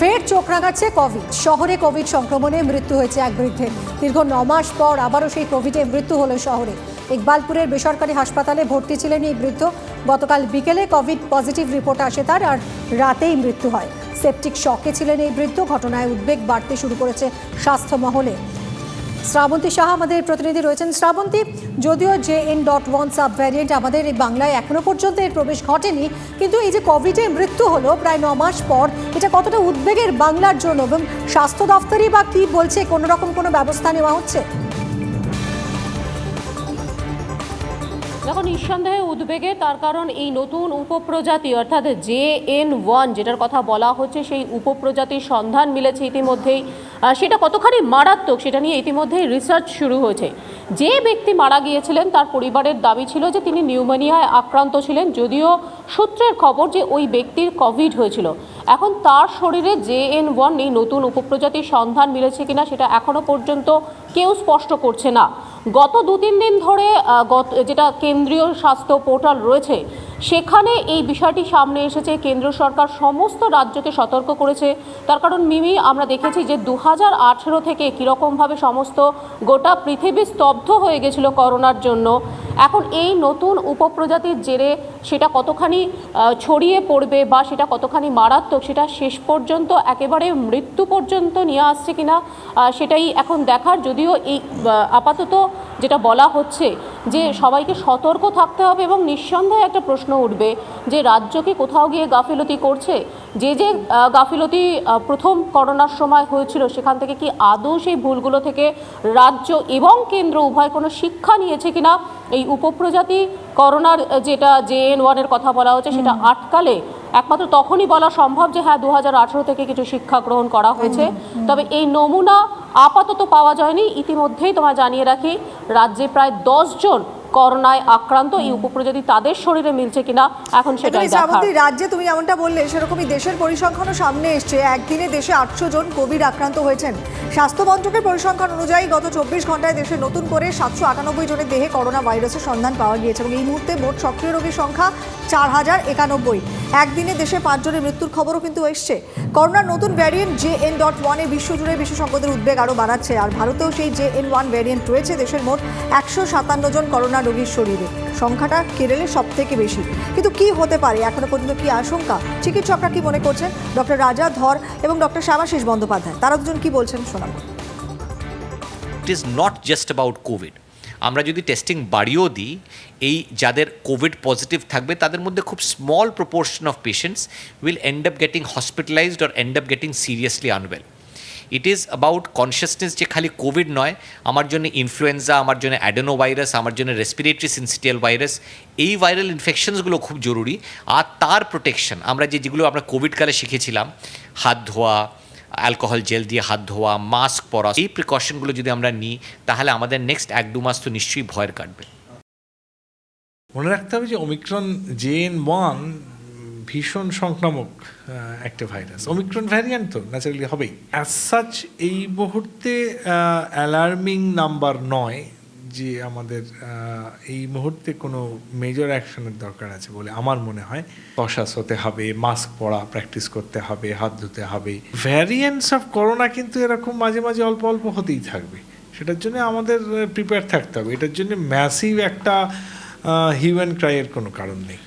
ফের চোখ রাঙাচ্ছে কোভিড শহরে কোভিড সংক্রমণে মৃত্যু হয়েছে এক বৃদ্ধের দীর্ঘ ন মাস পর আবারও সেই কোভিডে মৃত্যু হলো শহরে। ইকবালপুরের বেসরকারি হাসপাতালে ভর্তি ছিলেন এই বৃদ্ধ। গতকাল বিকেলে কোভিড পজিটিভ রিপোর্ট আসে তার আর রাতেই মৃত্যু হয়। সেপটিক শকে ছিলেন এই বৃদ্ধ। ঘটনায় উদ্বেগ বাড়তে শুরু করেছে স্বাস্থ্য মহলে শ্রাবন্তী শাহ আমাদের প্রতিনিধি রয়েছেন। শ্রাবন্তী, যদিও J N dot one sub variant আমাদের এই বাংলায় এখনও পর্যন্ত এর প্রবেশ ঘটেনি, কিন্তু এই যে কোভিডে মৃত্যু হলো প্রায় ন মাস পর, এটা কতটা উদ্বেগের বাংলার জন্য এবং স্বাস্থ্য দফতরই বা কি বলছে কোনো রকম কোনো ব্যবস্থা নেওয়া হচ্ছে? দেখো, নিঃসন্দেহে উদ্বেগে, তার কারণ এই নতুন উপপ্রজাতি, অর্থাৎ জে এন ওয়ান, যেটার কথা বলা হচ্ছে, সেই উপপ্রজাতির সন্ধান মিলেছে ইতিমধ্যেই। সেটা কতখানি মারাত্মক, সেটা নিয়ে ইতিমধ্যেই রিসার্চ শুরু হয়েছে। যে ব্যক্তি মারা গিয়েছিলেন, তার পরিবারের দাবি ছিল যে তিনি নিউমোনিয়ায় আক্রান্ত ছিলেন, যদিও সূত্রের খবর যে ওই ব্যক্তির কোভিড হয়েছিল। এখন তার শরীরে জে এন ওয়ান এই নতুন উপপ্রজাতির সন্ধান মিলেছে কিনা সেটা এখনও পর্যন্ত কেউ স্পষ্ট করছে না। গত দু তিন দিন ধরে গত, যেটা কেন্দ্রীয় স্বাস্থ্য পোর্টাল রয়েছে, সেখানে এই বিষয়টি সামনে এসেছে। কেন্দ্র সরকার সমস্ত রাজ্যকে সতর্ক করেছে। তার কারণ, মিমি, আমরা দেখেছি যে দু হাজার আঠেরো থেকে কীরকমভাবে সমস্ত গোটা পৃথিবী স্তব্ধ হয়ে গেছিল করোনার জন্য। এখন এই নতুন উপপ্রজাতির জেরে সেটা কতখানি ছড়িয়ে পড়বে বা সেটা কতখানি মারাত্মক সেটা শেষ পর্যন্ত একেবারে মৃত্যু পর্যন্ত নিয়ে আসছে কিনা সেটাই এখন দেখার। যদিও এই আপাতত যেটা বলা হচ্ছে যে সবাইকে সতর্ক থাকতে হবে এবং নিঃসন্দেহে একটা প্রশ্ন উঠবে যে রাজ্য কি কোথাও গিয়ে গাফিলতি করছে? যে যে গাফিলতি প্রথম করোনার সময় হয়েছিল সেখান থেকে কি আদৌ সেই ভুলগুলো থেকে রাজ্য এবং কেন্দ্র উভয় কোনো শিক্ষা নিয়েছে কিনা? এই উপপ্রজাতি করোনার যেটা জে এন ওয়ানের কথা বলা হচ্ছে সেটা আটকালে একমাত্র তখনই বলা সম্ভব যে হ্যাঁ দু হাজার আঠেরো থেকে কিছু শিক্ষা গ্রহণ করা হয়েছে। তবে এই নমুনা আপাতত পাওয়া যায়নি। ইতিমধ্যেই তোমায় জানিয়ে রাখি রাজ্যে প্রায় জন করোনায় আক্রান্ত এই উপপ্রজাতি তাদের শরীরে মিলছে কিনা এখন সেটাই দেখার। রাজ্যে তুমি যেমনটা বললে সেরকমই দেশের পরিসংখ্যানও সামনে এসছে। একদিনে দেশে আটশো জন কোভিড আক্রান্ত হয়েছেন। স্বাস্থ্য মন্ত্রকের পরিসংখ্যান অনুযায়ী গত চব্বিশ ঘন্টায় দেশে নতুন করে সাতশো আটানব্বই জনের দেহে করোনা ভাইরাসের সন্ধান পাওয়া গিয়েছে এবং এই মুহূর্তে মোট সক্রিয় রোগীর সংখ্যা চার হাজার একানব্বই। একদিনে দেশে পাঁচজনের মৃত্যুর খবরও কিন্তু এসছে। করোনার নতুন ভ্যারিয়েন্ট জে এন ডট ওয়ানে বিশ্বজুড়ে বিশেষজ্ঞদের উদ্বেগ আরও বাড়াচ্ছে। আর ভারতেও সেই জে এন ওয়ান ভ্যারিয়েন্ট রয়েছে। দেশের মোট একশো সাতান্ন জন করোনা রোগীর শরীরে। সংখ্যাটা কেরলে সব থেকে বেশি। কিন্তু কি হতে পারে? এখনও পর্যন্ত কি আশঙ্কা? চিকিৎসকরা কি মনে করছেন? ডক্টর রাজা ধর এবং ডক্টর শ্যামাশিস বন্দ্যোপাধ্যায়, তারা দুজন কি বলছেন শোনাবো it is not just about COVID আমরা যদি টেস্টিং বাড়িয়েও দিই, এই যাদের কোভিড পজিটিভ থাকবে, তাদের মধ্যে খুব small proportion of patients will end up getting hospitalised or end up getting seriously unwell it is about consciousness যে খালি কোভিড নয়, আমার জন্য ইনফ্লুয়েঞ্জা আমার জন্য অ্যাডেনো ভাইরাস আমার জন্য রেসপিরেটরি সিনসিটিয়াল ভাইরাস এই ভাইরাল ইনফেকশনসগুলো খুব জরুরি। আর তার প্রোটেকশন আমরা যে যেগুলো আমরা কোভিডকালে শিখেছিলাম, হাত ধোয়া অ্যালকোহল জেল দিয়ে হাত ধোয়া মাস্ক পরা, এই প্রিকশনগুলো যদি আমরা নিই, তাহলে আমাদের নেক্সট এক দু মাস তো নিশ্চয়ই ভয়ের কাটবে। মনে রাখতে হবে যে ওমিক্রন জেন ওয়ান ভীষণ সংক্রামক একটা ভাইরাস। ওমিক্রন ভ্যারিয়েন্ট তো ন্যাচারালি হবেই। অ্যাজ সাচ এই মুহূর্তে অ্যালার্মিং নাম্বার নয় যে আমাদের এই মুহূর্তে কোনো মেজর অ্যাকশনের দরকার আছে বলে আমার মনে হয়। কশাস হতে হবে মাস্ক পরা প্র্যাকটিস করতে হবে, হাত ধুতে হবে। ভ্যারিয়েন্টস অফ করোনা কিন্তু এরকম মাঝে মাঝে অল্প অল্প হতেই থাকবে। সেটার জন্য আমাদের প্রিপেয়ার থাকতে হবে। এটার জন্য ম্যাসিভ একটা হিউম্যান ক্রাইয়ের কোনো কারণ নেই।